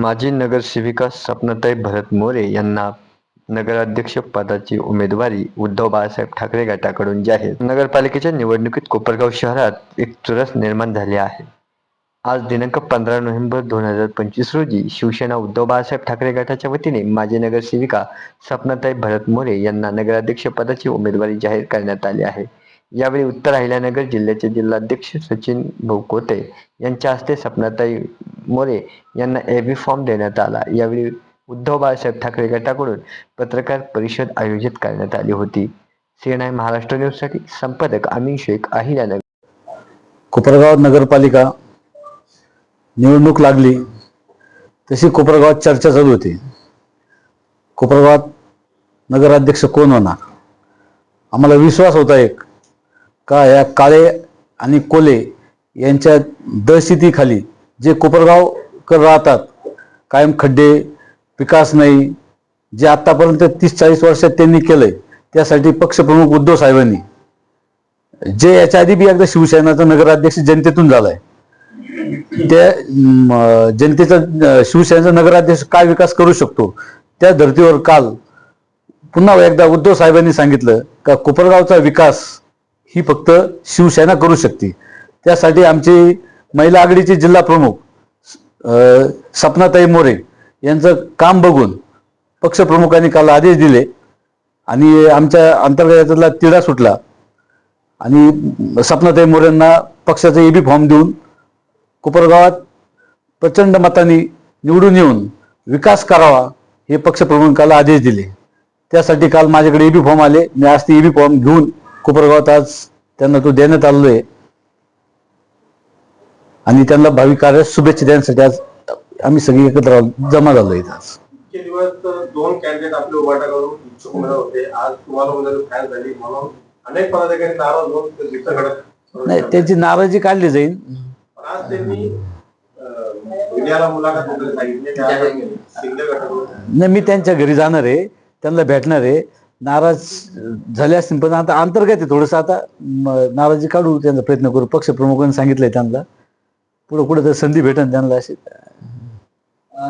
माजी नगरसेविका स्वप्नताई भरत मोरे यांना नगराध्यक्ष पदाची उमेदवारी उद्धव बाळासाहेब ठाकरे गटाकडून जाहीर. नगरपालिकेच्या निवडणुकीत कोपरगाव शहरात एक चुरस निर्माण झाली आहे. आज दिनांक पंधरा नोव्हेंबर दोन हजार पंचवीस रोजी शिवसेना उद्धव बाळासाहेब ठाकरे गटाच्या वतीने माजी नगरसेविका स्वप्नताई भरत मोरे यांना नगराध्यक्ष पदाची उमेदवारी जाहीर करण्यात आली आहे. यावेळी उत्तर अहिल्यानगर जिल्ह्याचे जिल्हाध्यक्ष सचिन भाऊ कोते यांच्या हस्ते सपनाताई मोरे यांना ए बी फॉर्म देण्यात आला. यावेळी उद्धव बाळासाहेब ठाकरे गटाकडून पत्रकार परिषद आयोजित करण्यात आली होती. सीएनआय महाराष्ट्र न्यूजसाठी संपादक अमीन शेख अहिल्यानगर. कोपरगाव नगरपालिका निवडणूक लागली तशी कोपरगावात चर्चा चालू होती. कोपरगावात नगराध्यक्ष कोण होणार? आम्हाला विश्वास होता एक. का या काळे आणि कोले यांच्या दहशतीखाली जे कोपरगावकर राहतात कायम खड्डे विकास नाही जे आत्तापर्यंत तीस चाळीस वर्षात त्यांनी केलंय त्यासाठी पक्षप्रमुख उद्धव साहेबांनी जे याच्या आधी बी एकदा शिवसेनाचा नगराध्यक्ष जनतेतून झालाय त्या जनतेचा शिवसेनेचा नगराध्यक्ष काय विकास करू शकतो त्या धर्तीवर काल पुन्हा एकदा उद्धव साहेबांनी सांगितलं का कोपरगावचा विकास ही फक्त शिवसेना करू शकते. त्यासाठी आमची महिला आघाडीचे जिल्हा प्रमुख सपनाताई मोरे यांचं काम बघून पक्षप्रमुखांनी काल आदेश दिले आणि आमच्या अंतर्गतातला तिढा सुटला आणि सपनाताई मोरेंना पक्षाचा एबी फॉर्म देऊन कोपरगावात प्रचंड मतांनी निवडून येऊन विकास करावा हे पक्षप्रमुखाला आदेश दिले. त्यासाठी काल माझ्याकडे एबी फॉर्म आले. मी आज ते एबी फॉर्म घेऊन कोपरगावात आज त्यांना तो देण्यात आलेलो आहे. आणि त्यांना भावी कार्यात शुभेच्छा देण्यासाठी आज आम्ही सगळे एकत्र जमा झालो इथं आज. दोन कॅन्डिडेट आपले उभाटा करून इच्छुक उमेदवार होते. आज तुम्हाला उमेदवारी फायल झाली म्हणून अनेक पदाधिकारी नाराज होऊन ते रिक्त घडत नाही त्यांची नाराजी काढली जाईल. पण आज त्यांनी अं, मीडियाला मुलाखत वगैरे सांगितली. की आज आम्ही शिंदे गटाकडून नाही मी त्यांच्या घरी जाणार आहे. त्यांना भेटणार आहे. नाराज झाले असतील पण आता अंतर्गत आहे थोडंसं. आता नाराजी काढू त्यांचा प्रयत्न करू. पक्षप्रमुखांनी सांगितलंय त्यांना. पुढे पुढे तर संधी भेटेल त्यांना अशी.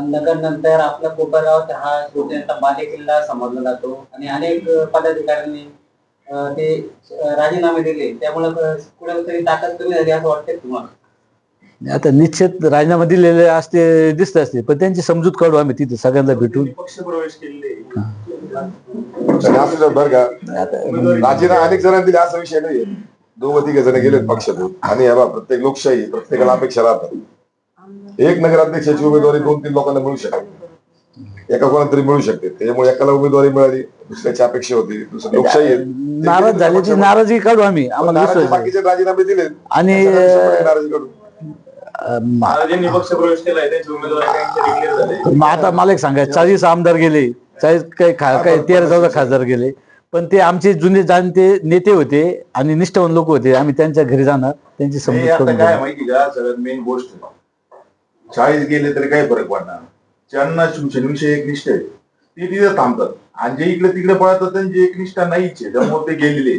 नगर नंतर आपल्या कोपरगाव हा शिवसेनेचा बालेकिल्ला समजला जातो. आणि अनेक पदाधिकाऱ्यांनी ते राजीनामे दिले. त्यामुळे कुठेतरी ताकद कमी झाली असं वाटतंय तुम्हाला? आता निश्चित राजीनामा दिलेले असते दिसत असते. पण त्यांची समजूत काढू आम्ही तिथे सगळ्यांना भेटून. पक्ष प्रवेश केलेले बरं का? राजीना अनेक जणांनी दिले असा विषय नाहीये. दोघं तिघ जण गेलेत पक्षातून आणि हे बघा, प्रत्येक लोकशाही प्रत्येकाला अपेक्षा राहतात. एक नगराध्यक्षाची उमेदवारी दोन तीन लोकांना मिळू शकते. एका कोणाला तरी मिळू शकते. त्यामुळे एकाला उमेदवारी मिळाली दुसऱ्याची अपेक्षा होती दुसरी लोकशाही आहे. नाराज झाले ती नाराजी काढू आम्ही. बाकीचे राजीनामे दिले आणि नाराजी काढू आता मला एक सांगा चाळीस आमदार गेले. चाळीस काही खा काही तेरा चौदा खासदार गेले. पण ते आमचे जुने जाणते नेते होते आणि निष्ठावान लोक होते. आम्ही त्यांच्या घरी जाणार त्यांची आता करून काय. माहिती का? सगळ्यात मेन गोष्ट. चाळीस गेले तरी काय फरक पडणार ज्यांना शिवसेनेविषयी एकनिष्ठ आहे ते तिथे थांबतात. आणि जे इकडे तिकडे पळतात त्यांची एकनिष्ठा नाहीच आहे. त्यामुळे ते गेलेले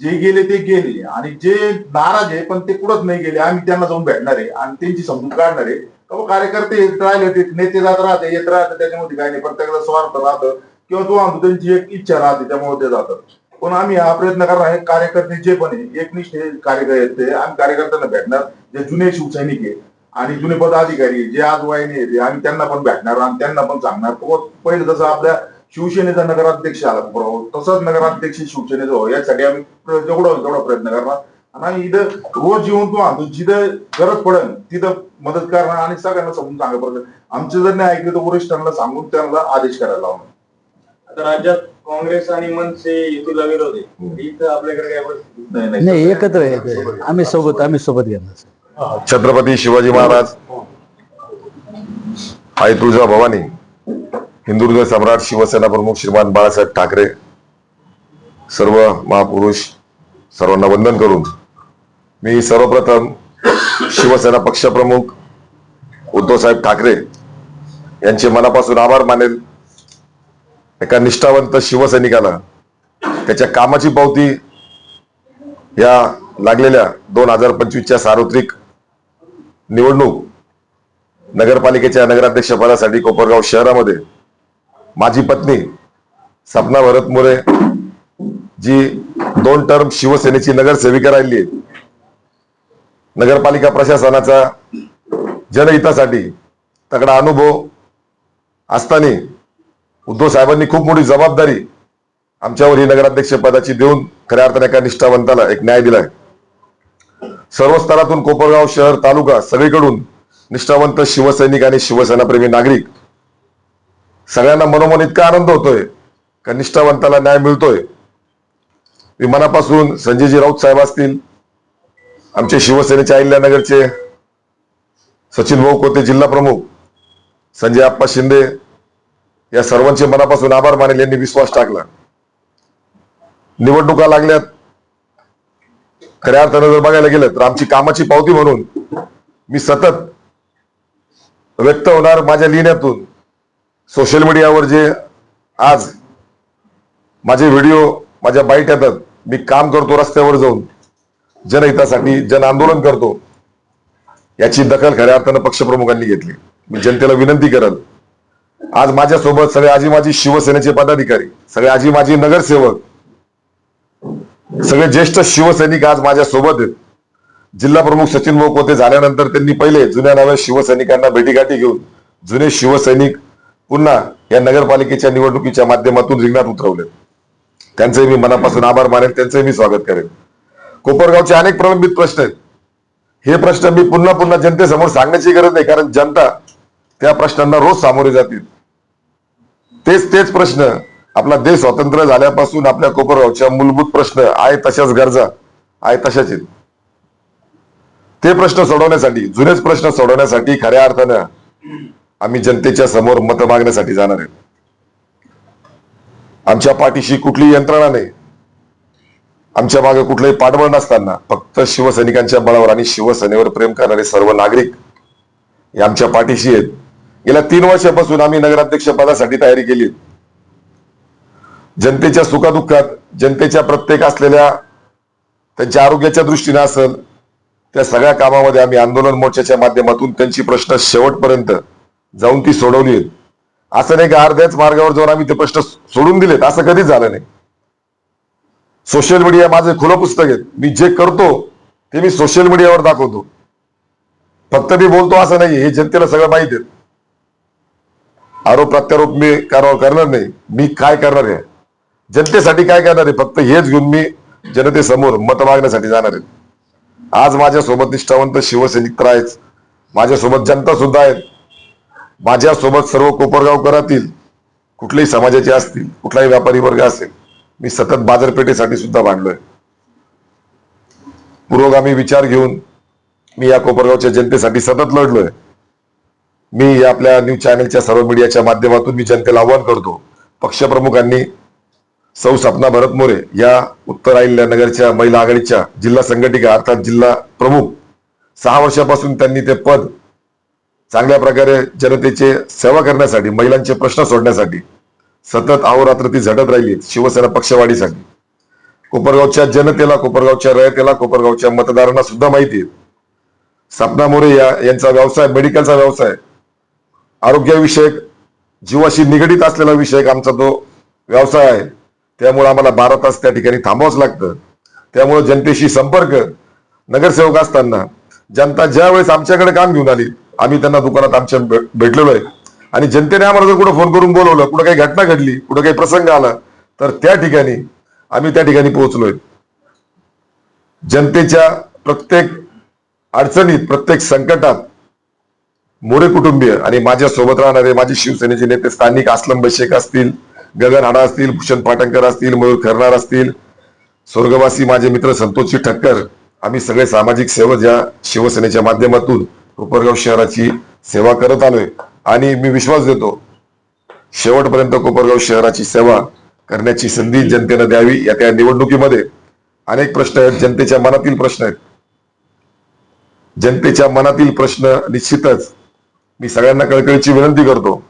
जे गेले ते गेले. आणि जे नाराज आहे पण ते कुठंच नाही गेले. आम्ही त्यांना जाऊन भेटणार आहे. आणि त्यांची समजूत काढणार आहे. कार्यकर्ते येत राहिले ते नेते जात राहते येत राहते त्याच्यामध्ये काय नाही. प्रत्येकाचा स्वार्थ राहतं. किंवा तो आणतो त्यांची एक इच्छा राहते त्यामुळे ते जातात. पण आम्ही हा प्रयत्न करणार आहे कार्यकर्ते जे पण आहे एकनिष्ठ हे कार्यकर्ते आम्ही कार्यकर्त्यांना भेटणार जे जुने शिवसैनिक आहे आणि जुने पदाधिकारी जे आज वयाने येते आम्ही त्यांना पण भेटणार आणि त्यांना पण सांगणार. पहिले पहिलं जसं आपल्या शिवसेनेचा नगराध्यक्ष आला बरोबर तसंच नगराध्यक्ष शिवसेनेचा हो यासाठी आम्ही जेवढा होईल तेवढा प्रयत्न करणार. आणि इथं रोज येऊन तो आणतो. जिथं गरज पडेल तिथं मदत करणार आणि सगळ्यांना समजून सांगा पडेल. आमचे जर नाही ऐकले तर वरिष्ठांना सांगून त्यांना आदेश करायला लावणार आता राज्यात काँग्रेस आणि मनसे युतीला विरोध आहे. इथं आपल्याकडे काय परिस्थिती? नाही नाही. एकत्र आहे. आम्ही सोबत आम्ही सोबत घेणार. छत्रपती शिवाजी महाराज आई तुळजा भवानी हिंदुर्ग सम्राट शिवसेना प्रमुख श्रीमान बाळासाहेब ठाकरे सर्व महापुरुष सर्वांना वंदन करून मी सर्वप्रथम शिवसेना पक्षप्रमुख उद्धवसाहेब ठाकरे यांचे मनापासून आभार मानेल. एका निष्ठावंत शिवसैनिकाला त्याच्या कामाची पावती या लागलेल्या दोन हजार पंचवीसच्या सार्वत्रिक निवडणूक नगरपालिकेच्या नगराध्यक्षपदासाठी कोपरगाव शहरामध्ये माझी पत्नी सपना भरत मोरे जी दोन टर्म शिवसेनेची नगरसेविका राहिली आहे. नगरपालिका प्रशासनाचा जनहितासाठी तगडा अनुभव असताना उद्धव साहेबांनी खूप मोठी जबाबदारी आमच्यावर ही नगराध्यक्ष पदाची देऊन खऱ्या अर्थाने एका निष्ठावंताला एक न्याय दिलाय. सर्व स्तरातून कोपरगाव शहर तालुका सगळीकडून निष्ठावंत शिवसैनिक आणि शिवसेनाप्रेमी नागरिक सगळ्यांना मनोमन इतका आनंद होतोय का निष्ठावंताला न्याय मिळतोय? विमानापासून संजयजी राऊत साहेब असतील आमचे शिवसेनेचे अहिल्यानगरचे सचिन भाऊ कोते जिल्हा प्रमुख संजय आप्पा शिंदे या सर्वांचे मनापासून आभार मानेल यांनी विश्वास टाकला. निवडणुका लागल्यात. खऱ्या अर्थानं जर बघायला गेलं तर आमची कामाची पावती म्हणून मी सतत व्यक्त होणार माझ्या लिहिण्यातून. सोशल मीडियावर जे आज माझे व्हिडिओ माझ्या बाईट येतात मी काम करतो रस्त्यावर जाऊन. जनहितासाठी जन आंदोलन करतो याची दखल खऱ्या अर्थानं पक्षप्रमुखांनी घेतली. मी जनतेला विनंती करल. आज माझ्यासोबत सगळे आजी माजी शिवसेनेचे पदाधिकारी सगळे आजी माजी नगरसेवक सगळे ज्येष्ठ शिवसैनिक आज माझ्या सोबत जिल्हा प्रमुख सचिन भाऊ कोते झाल्यानंतर त्यांनी पहिले जुन्या नव्या शिवसैनिकांना भेटीगाठी घेऊन जुने शिवसैनिक पुन्हा या नगरपालिकेच्या निवडणुकीच्या माध्यमातून रिंगणात उतरवले त्यांचे मी मनापासून आभार मानेल त्यांचे मी स्वागत करेन. कोपरगावचे अनेक प्रलंबित प्रश्न आहेत. हे प्रश्न मी पुन्हा पुन्हा जनतेसमोर सांगण्याची गरज नाही कारण जनता त्या प्रश्नांना रोज सामोरे जातील तेच तेच प्रश्न आपला देश स्वतंत्र झाल्यापासून आपल्या कोपरगावच्या मूलभूत प्रश्न आहे तशाच गरजा आहे तशाच आहेत. ते प्रश्न सोडवण्यासाठी जुनेच प्रश्न सोडवण्यासाठी खऱ्या अर्थानं आम्ही जनतेच्या समोर मत मागण्यासाठी जाणार आहे आमच्या पाठीशी कुठली यंत्रणा नाही. आमच्या मागे कुठलंही पाठबळ नसताना फक्त शिवसैनिकांच्या बळावर आणि शिवसेनेवर प्रेम करणारे सर्व नागरिक हे आमच्या पाठीशी आहेत. गेल्या तीन वर्षापासून आम्ही नगराध्यक्ष पदासाठी तयारी केली जनतेच्या सुखादुःखात जनतेच्या प्रत्येक असलेल्या त्यांच्या आरोग्याच्या दृष्टीने असेल त्या सगळ्या कामामध्ये आम्ही आंदोलन मोर्चाच्या माध्यमातून त्यांची प्रश्न शेवटपर्यंत जाऊन ती सोडवली आहेत. असं नाही का अर्ध्याच मार्गावर जाऊन आम्ही ते प्रश्न सोडून दिलेत असं कधीच झालं नाही. सोशल मीडिया माझे खुलं पुस्तक आहे. मी जे करतो ते मी सोशल मीडियावर दाखवतो. फक्त मी बोलतो असं नाही हे जनतेला सगळं माहिती आहे. आरोप प्रत्यारोप मी कारवाई करणार नाही. मी काय करणार आहे? जनतेसाठी काय करणार आहे? फक्त हेच घेऊन मी जनतेसमोर मत मागण्यासाठी जाणार आहे. आज माझ्यासोबत निष्ठावंत शिवसैनिक तर आहेच. माझ्यासोबत जनता सुद्धा आहेत. माझ्यासोबत सर्व कोपरगावकरातील कुठल्याही समाजाचे असतील कुठलाही व्यापारी वर्ग असेल मी सतत बाजारपेठेसाठी सुद्धा मांडलोय पुरोगामी विचार घेऊन मी या कोपरगावच्या जनतेसाठी सतत लढलोय. मी या आपल्या न्यूज चॅनलच्या सर्व मीडियाच्या माध्यमातून मी जनतेला आव्हान करतो पक्षप्रमुखांनी सौ सपना भरत मोरे या उत्तर अहिल्या नगरच्या महिला आघाडीच्या जिल्हा संघटिका अर्थात जिल्हा प्रमुख सहा वर्षापासून त्यांनी ते पद चांगल्या प्रकारे जनतेचे सेवा करण्यासाठी महिलांचे प्रश्न सोडण्यासाठी सतत अहोरात्र ती झटत राहिली. शिवसेना पक्षवाढीसाठी. कोपरगावच्या जनतेला कोपरगावच्या रयतेला कोपरगावच्या मतदारांना सुद्धा माहिती आहे. सपना मोरे या यांचा व्यवसाय मेडिकलचा व्यवसाय आरोग्यविषयक जीवाशी निगडीत असलेला विषयक आमचा तो व्यवसाय आहे. त्यामुळे आम्हाला बारा तास त्या ठिकाणी थांबावंच लागतं. त्यामुळे जनतेशी संपर्क नगरसेवक असताना जनता ज्या वेळेस आमच्याकडे काम घेऊन आली आम्ही त्यांना दुकानात आमच्या भेटलेलो आहे. आणि जनतेने आम्हाला जर कुठं फोन करून बोलवलं कुठं काही घटना घडली कुठं काही प्रसंग आला तर त्या ठिकाणी आम्ही त्या ठिकाणी पोहोचलोय. जनतेच्या प्रत्येक अडचणीत प्रत्येक संकटात मोरे कुटुंबीय आणि माझ्या सोबत राहणारे माझे शिवसेनेचे नेते स्थानिक असलम बशेख असतील गगन हाडा असतील भूषण पाटणकर असतील मयूर खरणार असतील स्वर्गवासी माझे मित्र संतोषजी ठक्कर आम्ही सगळे सामाजिक सेवक या शिवसेनेच्या माध्यमातून कोपरगाव शहराची सेवा करत आलोय. आणि मी विश्वास देतो शेवटपर्यंत कोपरगाव शहराची सेवा करण्याची संधी जनतेनं द्यावी या त्या निवडणुकीमध्ये. अनेक प्रश्न आहेत जनतेच्या मनातील प्रश्न आहेत. जनतेच्या मनातील प्रश्न निश्चितच मी सगळ्यांना कळकळीची विनंती करतो.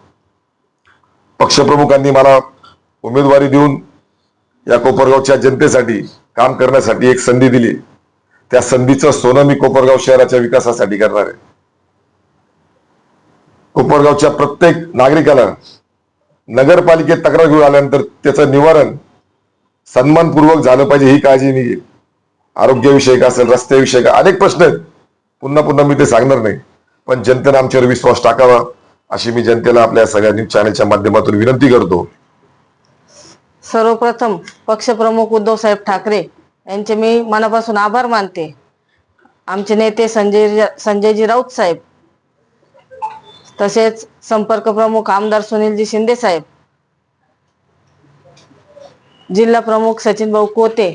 पक्षप्रमुखांनी मला उमेदवारी देऊन या कोपरगावच्या जनतेसाठी काम करण्यासाठी एक संधी दिली. त्या संधीचं सोनं मी कोपरगाव शहराच्या विकासासाठी करणार आहे. कोपरगावच्या प्रत्येक नागरिकाला नगरपालिकेत तक्रार घेऊन आल्यानंतर त्याचं निवारण सन्मानपूर्वक झालं पाहिजे ही काळजी मी घेईल आरोग्यविषयक असेल रस्त्याविषयक अनेक प्रश्न आहेत. पुन्हा पुन्हा मी ते सांगणार नाही. पण जनतेनं आमच्यावर विश्वास टाकावा अशी मी जनतेला आपल्या सगळ्या न्यूज चॅनलच्या माध्यमातून विनंती करतो. सर्वप्रथम पक्षप्रमुख उद्धवसाहेब ठाकरे यांचे मी मनापासून आभार मानते. आमचे नेते संजय संजयजी राऊत साहेब तसेच संपर्क प्रमुख आमदार सुनीलजी शिंदे साहेब जिल्हा प्रमुख सचिन भाऊ कोते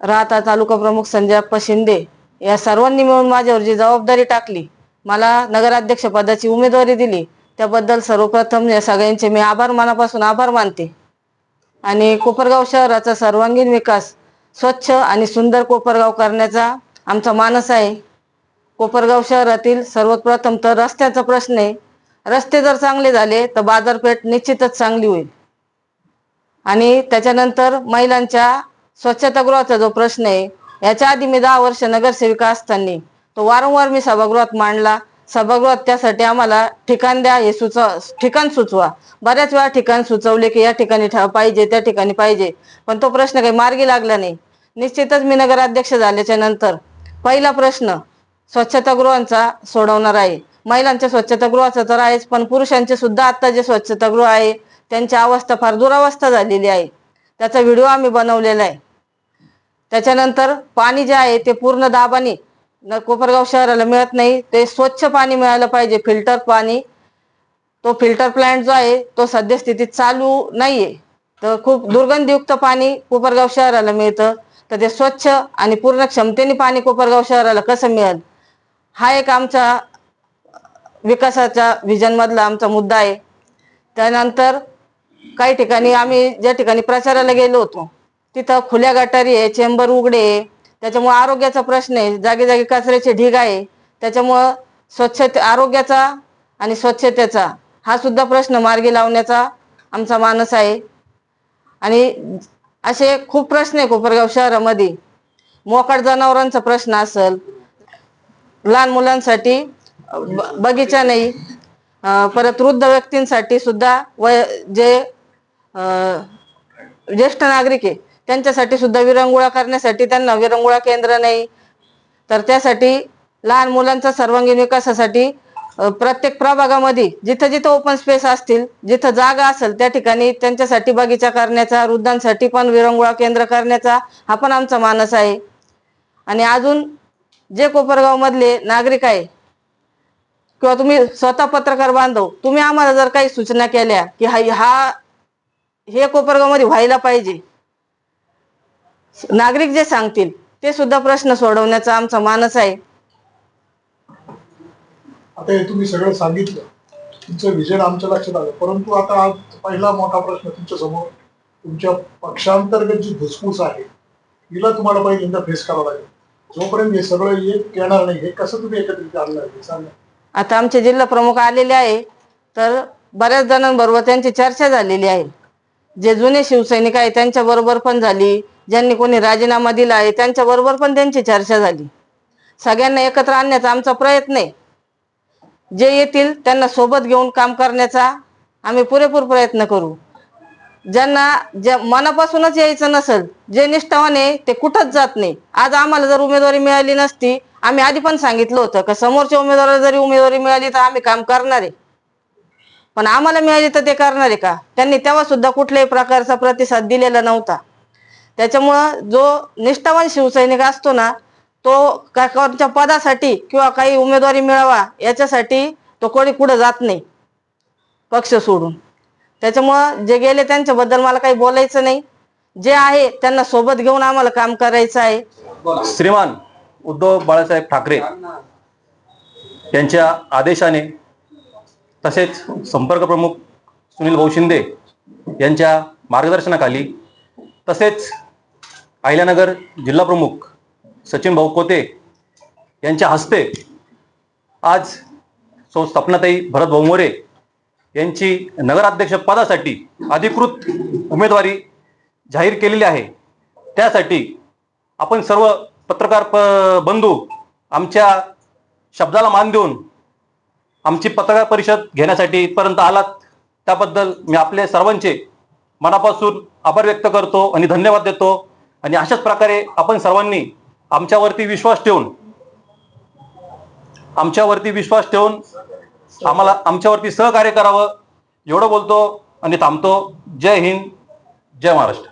राहता तालुका प्रमुख संजय अप्पा शिंदे या सर्वांनी मिळून माझ्यावर जी जबाबदारी टाकली मला नगराध्यक्ष पदाची उमेदवारी दिली त्याबद्दल सर्वप्रथम या सगळ्यांचे मी आभार मनापासून आभार मानते. आणि कोपरगाव शहराचा सर्वांगीण विकास स्वच्छ आणि सुंदर कोपरगाव करण्याचा आमचा मानस आहे. कोपरगाव शहरातील सर्वप्रथम तर रस्त्याचा प्रश्न आहे. रस्ते जर चांगले झाले तर बाजारपेठ निश्चितच चांगली होईल. आणि त्याच्यानंतर महिलांच्या स्वच्छतागृहाचा जो प्रश्न आहे याच्या आधी मी दहा वर्ष नगरसेविका असताना तो वारंवार मी सभागृहात मांडला. सभागृहात त्यासाठी आम्हाला ठिकाण द्या हे सुचव ठिकाण सुचवा. बऱ्याच वेळा ठिकाण सुचवले की या ठिकाणी पाहिजे त्या ठिकाणी पाहिजे. पण तो प्रश्न काही मार्गी लागला नाही. निश्चितच मी नगराध्यक्ष झाल्याच्यानंतर पहिला प्रश्न स्वच्छतागृहांचा सोडवणार आहे. महिलांच्या स्वच्छतागृहाचा तर आहेच पण पुरुषांचे सुद्धा आता जे स्वच्छतागृह आहे त्यांची अवस्था फार दुरावस्था झालेली आहे. त्याचा व्हिडिओ आम्ही बनवलेला आहे. त्याच्यानंतर पाणी जे आहे ते पूर्ण दाबाने न कोपरगाव शहराला मिळत नाही. ते स्वच्छ पाणी मिळालं पाहिजे फिल्टर पाणी. तो फिल्टर प्लांट जो आहे तो सद्यस्थितीत चालू नाहीये. तर खूप दुर्गंधयुक्त पाणी कोपरगाव शहराला मिळतं. तर ते स्वच्छ आणि पूर्ण क्षमतेने पाणी कोपरगाव शहराला कसं मिळेल? हा एक आमचा विकासाच्या विजन मधला आमचा मुद्दा आहे. त्यानंतर काही ठिकाणी आम्ही ज्या ठिकाणी प्रचाराला गेलो होतो तिथं खुल्या गटारी आहे चेंबर उघडे आहे. त्याच्यामुळे आरोग्याचा प्रश्न आहे जागे जागे कचऱ्याचे ढीग आहे. त्याच्यामुळं स्वच्छते आरोग्याचा आणि स्वच्छतेचा हा सुद्धा प्रश्न मार्गी लावण्याचा आमचा मानस आहे. आणि असे खूप प्रश्न आहे कोपरगाव शहरामध्ये. मोकाट जनावरांचा प्रश्न असेल लहान मुलांसाठी ब- बगीचा नाही. परत वृद्ध व्यक्तींसाठी सुद्धा वय जे ज्येष्ठ नागरिक आहे त्यांच्यासाठी सुद्धा विरंगुळा करण्यासाठी त्यांना विरंगुळा केंद्र नाही. तर त्यासाठी लहान मुलांचा सर्वांगीण विकासासाठी प्रत्येक प्रभागामध्ये जिथं जिथं ओपन स्पेस असतील जिथं जागा असेल त्या ठिकाणी त्यांच्यासाठी बगीचा करण्याचा वृद्धांसाठी पण विरंगुळा केंद्र करण्याचा हा पण आमचा मानस आहे. आणि अजून जे कोपरगाव मधले नागरिक आहे किंवा तुम्ही स्वतः पत्रकार बांधव तुम्ही आम्हाला जर काही सूचना केल्या की हा हा हे कोपरगावमध्ये व्हायला पाहिजे नागरिक जे सांगतील ते सुद्धा प्रश्न सोडवण्याचा आमचा मानस आहे. आता हे तुम्ही सगळं सांगितलं तुमचं विजन आमच्या लक्षात आलं परंतु आता आज पहिला मोठा प्रश्न तुमच्यासमोर तुमच्या पक्षांतर्गत जी घुसफूस आहे हिला तुम्हाला पहिल्यांदा फेस करावं लागेल. जोपर्यंत हे सगळं एक येणार नाही हे कसं तुम्ही एकत्रित आणलं सांगा. आता आमचे जिल्हा प्रमुख आलेले आहे तर बऱ्याच जणांबरोबर त्यांची चर्चा झालेली आहे. जे जुने शिवसैनिक आहे त्यांच्या बरोबर पण झाली. ज्यांनी कोणी राजीनामा दिला आहे त्यांच्या बरोबर पण त्यांची चर्चा झाली. सगळ्यांना एकत्र आणण्याचा आमचा प्रयत्न आहे. जे येतील त्यांना सोबत घेऊन काम करण्याचा आम्ही पुरेपूर प्रयत्न करू. ज्यांना ज्या मनापासूनच यायचं नसेल जे निष्ठावान आहे ते कुठंच जात नाही. आज आम्हाला जर उमेदवारी मिळाली नसती आम्ही आधी पण सांगितलं होतं का समोरच्या उमेदवाराला जरी उमेदवारी मिळाली तर आम्ही काम करणार आहे. पण आम्हाला मिळाली तर ते करणार आहे का? त्यांनी तेव्हा सुद्धा कुठल्याही प्रकारचा प्रतिसाद दिलेला नव्हता. त्याच्यामुळं जो निष्ठावान शिवसैनिक असतो ना तो का कोणत्या पदासाठी किंवा काही उमेदवारी मिळावा याच्यासाठी तो कोणी कुठं जात नाही. पक्ष सोडून. त्याच्यामुळं जे गेले त्यांच्याबद्दल मला काही बोलायचं नाही. जे आहे त्यांना सोबत घेऊन आम्हाला काम करायचं आहे. श्रीमान उद्धव बाळासाहेब ठाकरे यांच्या आदेशाने तसेच संपर्क प्रमुख सुनील भाऊ शिंदे यांच्या मार्गदर्शनाखाली तसेच अहिल्यानगर जिल्हा प्रमुख सचिन भाऊ कोते यांच्या हस्ते आज सौ सपनाताई भरत भाऊ मोरे यांची नगराध्यक्ष पदासाठी अधिकृत उमेदवारी जाहीर केलेली आहे. त्यासाठी आपण सर्व पत्रकार प बंधू आमच्या शब्दाला मान देऊन आमची पत्रकार परिषद घेण्यासाठी इथपर्यंत आलात. त्याबद्दल मी आपले सर्वांचे मनापासून आभार व्यक्त करतो आणि धन्यवाद देतो. आणि अशाच प्रकारे आपण सर्वांनी आमच्यावरती विश्वास ठेवून आमच्यावरती विश्वास ठेवून आम्हाला आमच्यावरती सहकार्य करावं एवढं बोलतो आणि थांबतो. जय हिंद जय महाराष्ट्र.